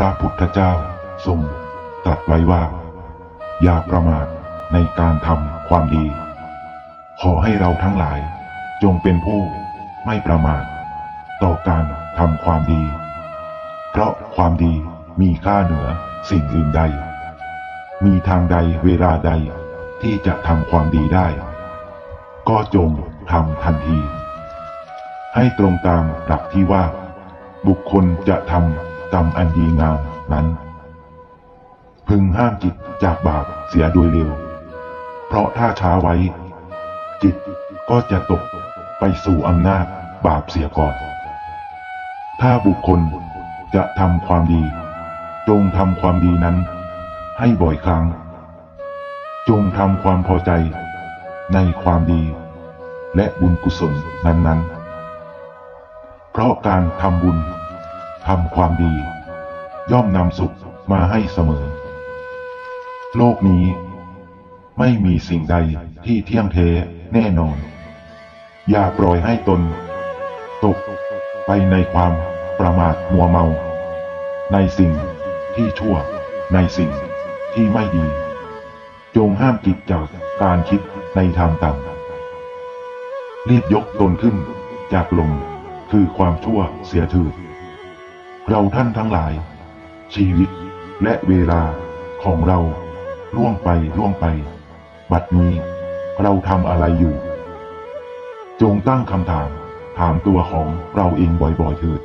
พระพุทธเจ้าทรงตรัสไว้ว่า อย่าประมาทในการทำความดี ขอให้เราทั้งหลายจงเป็นผู้ไม่ประมาท ต่อการทำความดี เพราะความดีมีค่าเหนือสิ่งอื่นใด มีทางใดเวลาใดที่จะทำความดีได้ ก็จงทำทันที ให้ตรงตามหลักที่ว่า บุคคลจะทำ กรรมอันดีงามนั้น พึงห้ามจิตจากบาปเสียโดยเร็ว เพราะถ้าช้าไว้ จิตก็จะตกไปสู่อำนาจบาปเสียก่อน ถ้าบุคคลจะทำความดี จงทำความดีนั้น ให้บ่อยครั้ง จงทำความพอใจในความดี และบุญกุศลนั้นๆ เพราะการทำบุญ ทำความดี ย่อมนำสุขมาให้เสมอ โลกนี้ ไม่มีสิ่งใดที่เที่ยงเทแน่นอน อย่าปล่อยให้ตน ตกไปในความประมาทมัวเมา ในสิ่งที่ชั่วในสิ่งที่ไม่ดี จงห้ามจิตจากการคิดในทางต่ำรีบยกตนขึ้นจากลมคือความชั่วเสียถือ เราท่านทั้งหลาย ชีวิตและเวลาของเราล่วงไปล่วงไป บัดนี้เราทำอะไรอยู่ จงตั้งคำถาม ถามตัวของเราเองบ่อยๆเถิด